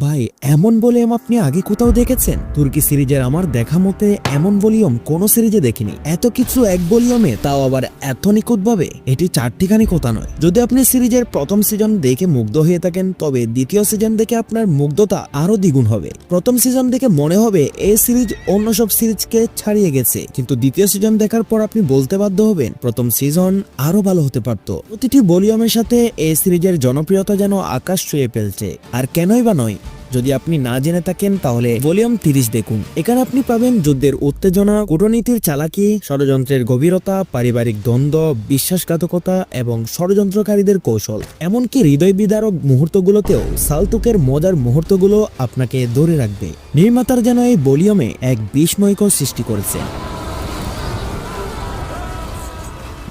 ভাই, এমন ভলিউম আপনি আগে কোথাও দেখেছেন? তুর্কি সিরিজের আমার দেখা মতে এমন ভলিউম কোন সিরিজে দেখিনি। এত কিছু এক ভলিউমে, তাও আবার এত নিখুঁতভাবে? এটি চারটিখানি কথা নয়। যদি আপনি সিরিজের প্রথম সিজন দেখে মুগ্ধ হয়ে থাকেন, তবে দ্বিতীয় সিজন দেখে আপনার মুগ্ধতা আরও দ্বিগুণ হবে। প্রথম সিজন দেখে মনে হবে এই সিরিজ অন্য সব সিরিজকে ছাড়িয়ে গেছে। কিন্তু দ্বিতীয় সিজন দেখার পর আপনি বলতে বাধ্য হবেন, প্রথম সিজন আরও ভালো হতে পারত। প্রতিটি ভলিউমের সাথে এই সিরিজের জনপ্রিয়তা যেন আকাশ ছুঁয়ে ফেলছে। আর কেনই বা নয় যদি আপনি না জেনে থাকেন, তাহলে ভলিউম তিরিশ দেখুন। এখানে আপনি পাবেন যুদ্ধের উত্তেজনা, কূটনীতির চালাকি, ষড়যন্ত্রের গভীরতা, পারিবারিক দ্বন্দ্ব, বিশ্বাসঘাতকতা এবং ষড়যন্ত্রকারীদের কৌশল। এমনকি হৃদয় বিদারক মুহূর্তগুলোতেও সালতুকের মজার মুহূর্তগুলো আপনাকে ধরে রাখবে। নির্মাতার যেন এই ভলিউমে এক বিস্ময়কর সৃষ্টি করেছে।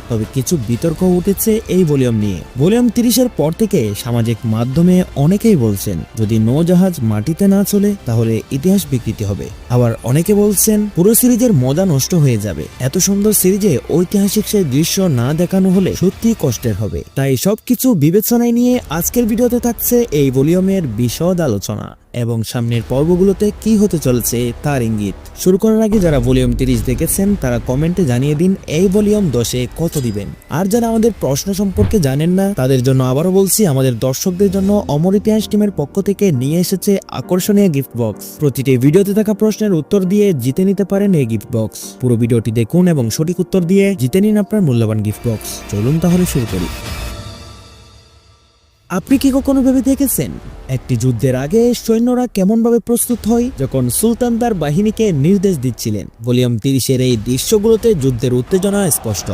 তবে কিছু বিতর্ক উঠেছে এই ভলিউম নিয়ে। ভলিউম তিরিশের পর থেকে সামাজিক মাধ্যমে অনেকেই বলছেন, যদি নৌজাহাজ মাটিতে না চলে, তাহলে ইতিহাস বিকৃতি হবে। আবার অনেকে বলছেন, পুরো সিরিজের মজা নষ্ট হয়ে যাবে। এত সুন্দর সিরিজে ঐতিহাসিক সেই দৃশ্য না দেখানো হলে সত্যি কষ্টের হবে। তাই সবকিছু বিবেচনায় নিয়ে আজকের ভিডিওতে থাকছে এই ভলিউমের বিশদ আলোচনা। এবং সামনের পর্বগুলোতে কি হতে চলেছে তার ইঙ্গিত। শুরু করার আগে যারা ভলিউম তিরিশ দেখেছেন, তারা কমেন্টে জানিয়ে দিন এই ভলিউম দশে কত দিবেন। আর যারা আমাদের প্রশ্ন সম্পর্কে জানেন না, তাদের জন্য আবারও বলছি, আমাদের দর্শকদের জন্য অমর ইতিহাস টিমের পক্ষ থেকে নিয়ে এসেছে আকর্ষণীয় গিফট বক্স প্রতিটি ভিডিওতে থাকা প্রশ্নের উত্তর দিয়ে জিতে নিতে পারেন এই গিফট বক্স পুরো ভিডিওটি দেখুন এবং সঠিক উত্তর দিয়ে জিতে নিন আপনার মূল্যবান গিফট বক্স চলুন তাহলে শুরু করি। আপনি কি কখনো ভেবে দেখেছেন? একটি যুদ্ধের আগে সৈন্যরা কেমনভাবে প্রস্তুত হয়? যখন সুলতান তার বাহিনীকে নির্দেশ দিচ্ছিলেন, ভলিউম তিরিশের এই দৃশ্যগুলোতে যুদ্ধের উত্তেজনা স্পষ্ট।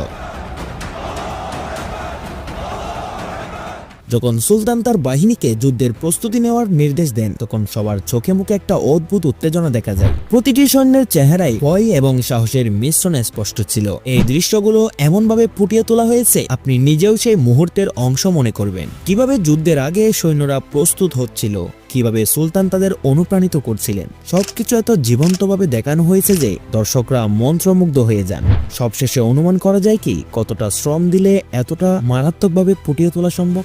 যখন সুলতান তার বাহিনীকে যুদ্ধের প্রস্তুতি নেওয়ার নির্দেশ দেন, তখন সবার চোখে মুখে একটা অদ্ভুত উত্তেজনা দেখা যায়। প্রতিটি সৈন্যের চেহারায় ভয় এবং সাহসের মিশ্রণ স্পষ্ট ছিল। এই দৃশ্যগুলো এমনভাবে ফুটিয়ে তোলা হয়েছে, আপনি নিজেও সেই মুহূর্তের অংশ মনে করবেন। কীভাবে যুদ্ধের আগে সৈন্যরা প্রস্তুত হচ্ছিল, কীভাবে সুলতান তাদের অনুপ্রাণিত করছিলেন, সবকিছু এত জীবন্তভাবে দেখানো হয়েছে যে দর্শকরা মন্ত্রমুগ্ধ হয়ে যান। সবশেষে অনুমান করা যায় কি, কতটা শ্রম দিলে এতটা মারাত্মকভাবে ফুটিয়ে তোলা সম্ভব?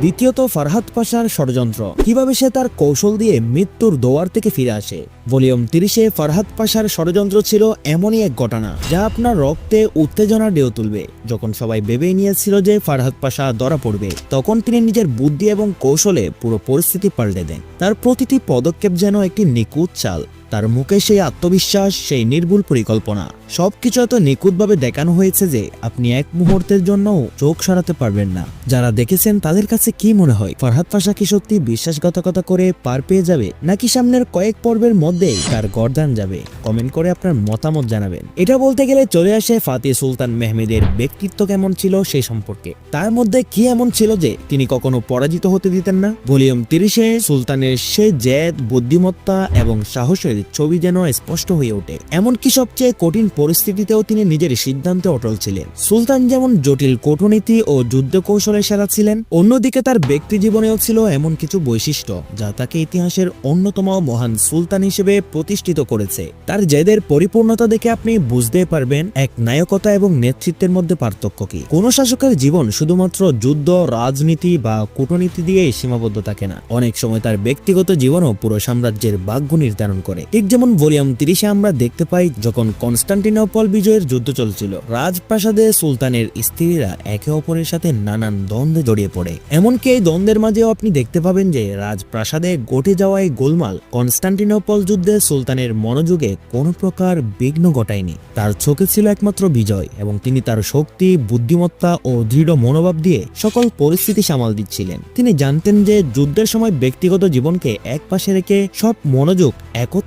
দ্বিতীয়ত ফারহাদ পাশার ষড়যন্ত্র। কীভাবে সে তার কৌশল দিয়ে মৃত্যুর দোয়ার থেকে ফিরে আসে? ভলিউম তিরিশে ফারহাদ পাশার ষড়যন্ত্র ছিল এমনই এক ঘটনা, যা আপনার রক্তে উত্তেজনা ঢেউ তুলবে। যখন সবাই ভেবেই নিয়েছিল যে ফারহাদ পাশা ধরা পড়বে, তখন তিনি নিজের বুদ্ধি এবং কৌশলে পুরো পরিস্থিতি পাল্টে দেন। তার প্রতিটি পদক্ষেপ যেন একটি নিখুঁত চাল। তার মুখে সেই আত্মবিশ্বাস, সেই নির্ভুল পরিকল্পনা, সবকিছু এত নিখুঁতভাবে দেখানো হয়েছে যে আপনি এক মুহূর্তের জন্য চোখ সরাতে পারবেন না। যারা দেখেছেন তাদের কাছে কি মনে হয়? ফরহাদ পাশা কি সত্যি বিশ্বাসঘাতকতা করে পার পেয়ে যাবে? নাকি সামনের কয়েক পর্বের মধ্যেই তার গরদান যাবে? কমেন্ট করে আপনার মতামত জানাবেন। এটা বলতে গেলে চলে আসে ফাতে সুলতান মেহমেদের ব্যক্তিত্ব কেমন ছিল সেই সম্পর্কে। তার মধ্যে কি এমন ছিল যে তিনি কখনো পরাজিত হতে দিতেন না? ভলিউম তিরিশে সুলতানের সে জেদ, বুদ্ধিমত্তা এবং সাহসের ছবি যেন স্পষ্ট হয়ে ওঠে। এমনকি সবচেয়ে কঠিন পরিস্থিতিতেও তিনি নিজের সিদ্ধান্তে অটল ছিলেন। সুলতান যেমন জটিল কূটনীতি ও যুদ্ধ কৌশলে সেরা ছিলেন, অন্যদিকে তার ব্যক্তি জীবনেও ছিল এমন কিছু বৈশিষ্ট্য যা তাকে ইতিহাসের অন্যতম মহান সুলতান হিসেবে প্রতিষ্ঠিত করেছে। তার জেদের পরিপূর্ণতা দেখে আপনি বুঝতে পারবেন এক নায়কতা এবং নেতৃত্বের মধ্যে পার্থক্য কি। কোন শাসকের জীবন শুধুমাত্র যুদ্ধ, রাজনীতি বা কূটনীতি দিয়ে সীমাবদ্ধ থাকে না। অনেক সময় তার ব্যক্তিগত জীবনও পুরো সাম্রাজ্যের ভাগ্য নির্ধারণ করে। ঠিক যেমন ভলিউম তিরিশে আমরা দেখতে পাই যখন কনস্টান্টিনোপল বিজয়ের যুদ্ধ চলছিল, রাজপ্রাসাদে সুলতানের স্ত্রীরা একে অপরের সাথে নানান দ্বন্দ্বে জড়িয়ে পড়ে। এমনকি এই দ্বন্দ্বের মাঝেও আপনি দেখতে পাবেন যে রাজপ্রাসাদে ঘটে যাওয়া এই গোলমাল কনস্টান্টিনোপল যুদ্ধে সুলতানের মনোযোগে কোনো প্রকার বিঘ্ন ঘটায়নি। তার চোখে ছিল একমাত্র বিজয় এবং তিনি তার শক্তি, বুদ্ধিমত্তা ও দৃঢ় মনোভাব দিয়ে সকল পরিস্থিতি সামাল দিচ্ছিলেন। তিনি জানতেন যে যুদ্ধের সময় ব্যক্তিগত জীবনকে এক পাশে রেখে সব মনোযোগ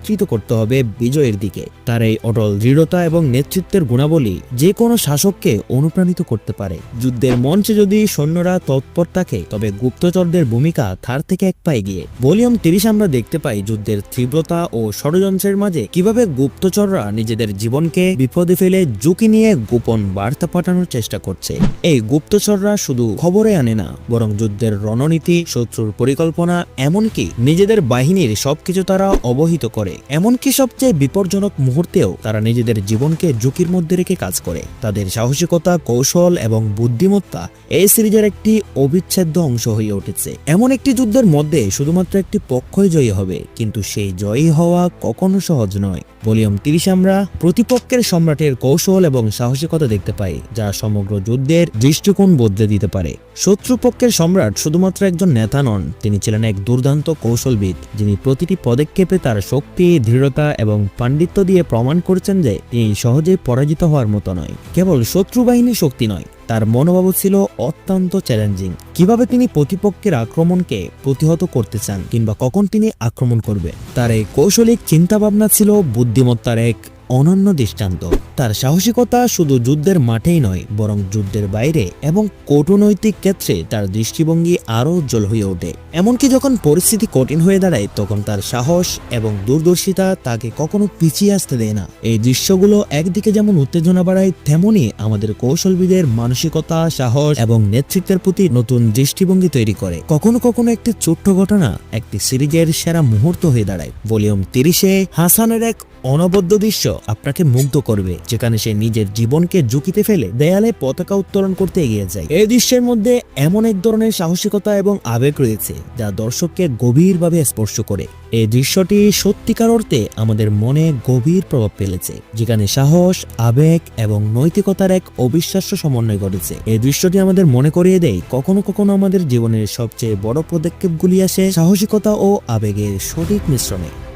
একত্রিত করতে হবে বিজয়ের দিকে। তার এই অটল দৃঢ়তা এবং নেতৃত্বের গুণাবলী যে কোনো শাসককে অনুপ্রাণিত করতে পারে। যুদ্ধের মঞ্চে যদি সৈন্যরা তৎপর থাকে তবে গুপ্তচরদের ভূমিকা তার থেকে এক পায়ে গিয়ে ভলিউম তিরিশ আমরা দেখতে পাই যুদ্ধের তীব্রতা ও ষড়যন্ত্রের মাঝে কীভাবে গুপ্তচররা নিজেদের জীবনকে বিপদে ফেলে ঝুঁকি নিয়ে গোপন বার্তা পাঠানোর চেষ্টা করছে। এই গুপ্তচররা শুধু খবরে আনে না, বরং যুদ্ধের রণনীতি, শত্রুর পরিকল্পনা, এমনকি নিজেদের বাহিনীর সবকিছু তারা অবহিত করে। এমনকি সবচেয়ে বিপজ্জনক মুহূর্তেও তারা নিজেদের জীবনকে ঝুঁকির মধ্যে রেখে কাজ করে। তাদের সাহসিকতা, কৌশল এবং বুদ্ধিমত্তা এই সিরিজের একটি অবিচ্ছেদ্য অংশ হয়ে উঠেছে। এমন একটি যুদ্ধের মধ্যে শুধুমাত্র একটি পক্ষই জয়ী হবে, কিন্তু সেই জয়ী হওয়া কখনো সহজ নয়। ভলিউম তিরিশ আমরা প্রতিপক্ষের সম্রাটের কৌশল এবং সাহসিকতা দেখতে পাই, যা সমগ্র যুদ্ধের দৃষ্টিকোণ বদলে দিতে পারে। শত্রুপক্ষের সম্রাট শুধুমাত্র একজন নেতা নন, তিনি ছিলেন এক দুর্দান্ত কৌশলবিদ, যিনি প্রতিটি পদক্ষেপে তার শক্তি দৃঢ়তা এবং পাণ্ডিত্য দিয়ে প্রমাণ করেছেন যে তিনি সহজে পরাজিত হওয়ার মতো নয়। কেবল শত্রু বাহিনী শক্তি নয়, তার মনোভাব ছিল অত্যন্ত চ্যালেঞ্জিং কীভাবে তিনি প্রতিপক্ষের আক্রমণকে প্রতিহত করতে চান কিংবা কখন তিনি আক্রমণ করবে? তার এই কৌশলিক চিন্তাভাবনা ছিল বুদ্ধিমত্তার এক অনন্য দৃষ্টান্ত। তার সাহসিকতা শুধু যুদ্ধের মাঠেই নয়, বরং যুদ্ধের বাইরে এবং কূটনৈতিক ক্ষেত্রে তার দৃষ্টিভঙ্গি আরও উজ্জ্বল হয়ে ওঠে। এমনকি যখন পরিস্থিতি কঠিন হয়ে দাঁড়ায়, তখন তার সাহস এবং দূরদর্শিতা তাকে কখনো পিছিয়ে আসতে দেয় না। এই দৃশ্যগুলো একদিকে যেমন উত্তেজনা বাড়ায়, তেমনি আমাদের কৌশলবিদের মানসিকতা, সাহস এবং নেতৃত্বের প্রতি নতুন দৃষ্টিভঙ্গি তৈরি করে। কখনো কখনো একটি ছোট্ট ঘটনা একটি সিরিজের সেরা মুহূর্ত হয়ে দাঁড়ায়। ভলিউম তিরিশে হাসানের এক অনবদ্য দৃশ্য। আপনাকে মুগ্ধ করবে, যেখানে সে নিজের জীবনকে ঝুঁকিতে ফেলে দেয়ালে পতাকা উত্তোলন করতে এগিয়ে যায়। এই দৃশ্যের মধ্যে এমন এক ধরনের সাহসিকতা এবং আবেগ রয়েছে, যা দর্শককে গভীরভাবে স্পর্শ করে। এই দৃশ্যটি সত্যিকার অর্থে আমাদের মনে গভীর প্রভাব ফেলেছে, যেখানে সাহস, আবেগ এবং নৈতিকতার এক অবিশ্বাস্য সমন্বয় ঘটেছে। এই দৃশ্যটি আমাদের মনে করিয়ে দেয়, কখনো কখনো আমাদের জীবনের সবচেয়ে বড় পদক্ষেপগুলি আসে সাহসিকতা ও আবেগের সঠিক মিশ্রণে।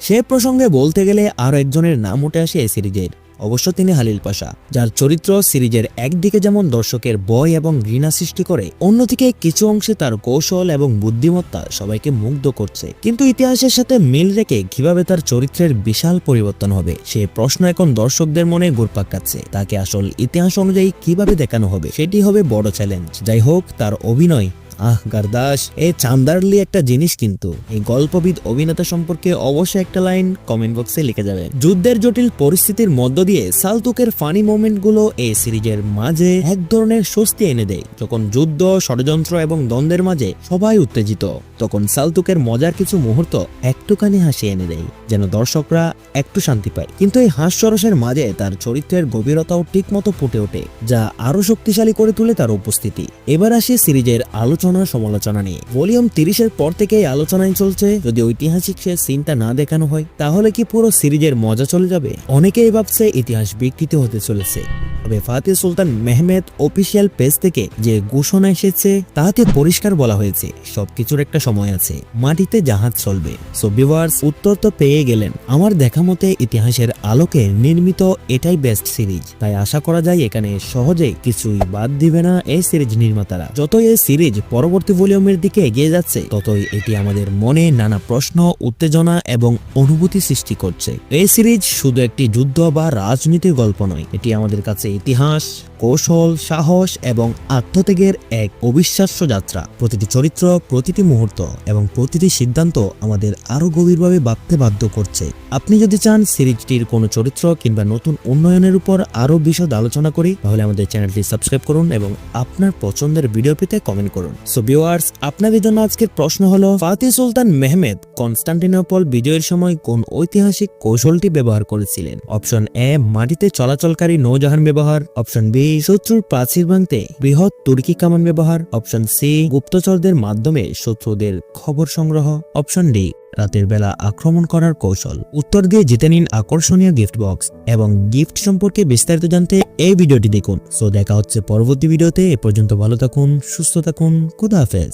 সে প্রসঙ্গে বলতে গেলে আরও একজনের নাম উঠে আসে এই সিরিজের, অবশ্য তিনি হালিল পাশা, যার চরিত্র সিরিজের একদিকে যেমন দর্শকের বয় এবং ঘৃণা সৃষ্টি করে, অন্যদিকে কিছু অংশে তার কৌশল এবং বুদ্ধিমত্তা সবাইকে মুগ্ধ করছে। কিন্তু ইতিহাসের সাথে মিল রেখে কীভাবে তার চরিত্রের বিশাল পরিবর্তন হবে, সে প্রশ্ন এখন দর্শকদের মনে ঘুরপাক তাকে আসল ইতিহাস অনুযায়ী কীভাবে দেখানো হবে, সেটি হবে বড় চ্যালেঞ্জ যাই হোক, তার অভিনয় আহ, গারদাস এ চান্দারলি একটা জিনিস কিন্তু। এই গল্পবিদ অভিনেতা সম্পর্কে অবশ্যই একটা লাইন কমেন্ট বক্সে লিখে যাবে যুদ্ধের জটিল পরিস্থিতির মধ্য দিয়ে সালতুকের ফানি মোমেন্টগুলো এই সিরিজের মাঝে এক ধরনের স্বস্তি এনে দেয়। যখন যুদ্ধ, ষড়যন্ত্র এবং দ্বন্দ্বের মাঝে সবাই উত্তেজিত, তখন সালতুকের মজার কিছু মুহূর্ত একটুখানি হাসি এনে দেয়, যেন দর্শকরা একটু শান্তি পায়। কিন্তু এই হাস্যরসের মাঝে তার চরিত্রের গভীরতাও ঠিক মতো ফুটে ওঠে, যা আরও শক্তিশালী করে তুলে তার উপস্থিতি। এবার আসে সিরিজের আলোচনা সমালোচনা নিয়ে। ভলিউম তিরিশের পর থেকেই আলোচনায় চলছে, যদি ঐতিহাসিক সে সিনটা না দেখানো হয়, তাহলে কি পুরো সিরিজের মজা চলে যাবে? অনেকেই ভাবছে ইতিহাস বিকৃত হতে চলেছে। তবে Fatih Sultan Mehmed official page থেকে যে ঘোষণা এসেছে, তাতে পরিষ্কার বলা হয়েছে, সবকিছুর একটা সময় আছে, মাটিতে জাহাজ চলবে। সো ভিউয়ার্স উত্তর তো পেয়ে গেলেন, আমার দেখা মতে ইতিহাসের আলোকে নির্মিত এটাই বেস্ট সিরিজ তাই আশা করা যায় এখানে সহজে কিছুই বাদ দিবে না এই সিরিজ নির্মাতারা। যতই এই সিরিজ পরবর্তী ভলিউমের দিকে এগিয়ে যাচ্ছে। ততই এটি আমাদের মনে নানা প্রশ্ন, উত্তেজনা এবং অনুভূতি সৃষ্টি করছে। এই সিরিজ শুধু একটি যুদ্ধ বা রাজনীতির গল্প নয়, এটি আমাদের কাছে ইতিহাস কৌশল, সাহস এবং আত্মত্যাগের এক অবিশ্বাস্য যাত্রা। প্রতিটি চরিত্র, প্রতিটি মুহূর্ত এবং প্রতিটি সিদ্ধান্ত আমাদের আরও গভীরভাবে ভাবতে বাধ্য করছে। আপনি যদি চান সিরিজটির কোনো চরিত্র কিংবা নতুন উন্নয়নের উপর আরও বিশদ আলোচনা করি, তাহলে আমাদের চ্যানেলটি সাবস্ক্রাইব করুন এবং আপনার পছন্দের ভিডিও পেতে কমেন্ট করুন। সো ভিওয়ার্স আপনাদের জন্য আজকের প্রশ্ন হলো ফাতি সুলতান মেহমেদ কনস্টান্টিনোপল বিজয়ের সময় কোন ঐতিহাসিক কৌশলটি ব্যবহার করেছিলেন? অপশন এ মাটিতে চলাচলকারী নৌজাহান ব্যবহার। অপশন বি শত্রুর প্রাচীর ভাঙতে বৃহৎ তুর্কি কামান ব্যবহার অপশন সি গুপ্তচরদের মাধ্যমে শত্রুদের খবর সংগ্রহ অপশন ডি রাতের বেলা আক্রমণ করার কৌশল। উত্তর দিয়ে জিতে নিন আকর্ষণীয় গিফট বক্স এবং গিফট সম্পর্কে বিস্তারিত জানতে এই ভিডিওটি দেখুন। সো দেখা হচ্ছে পরবর্তী ভিডিওতে। এ পর্যন্ত ভালো থাকুন, সুস্থ থাকুন, খুদা হাফেজ।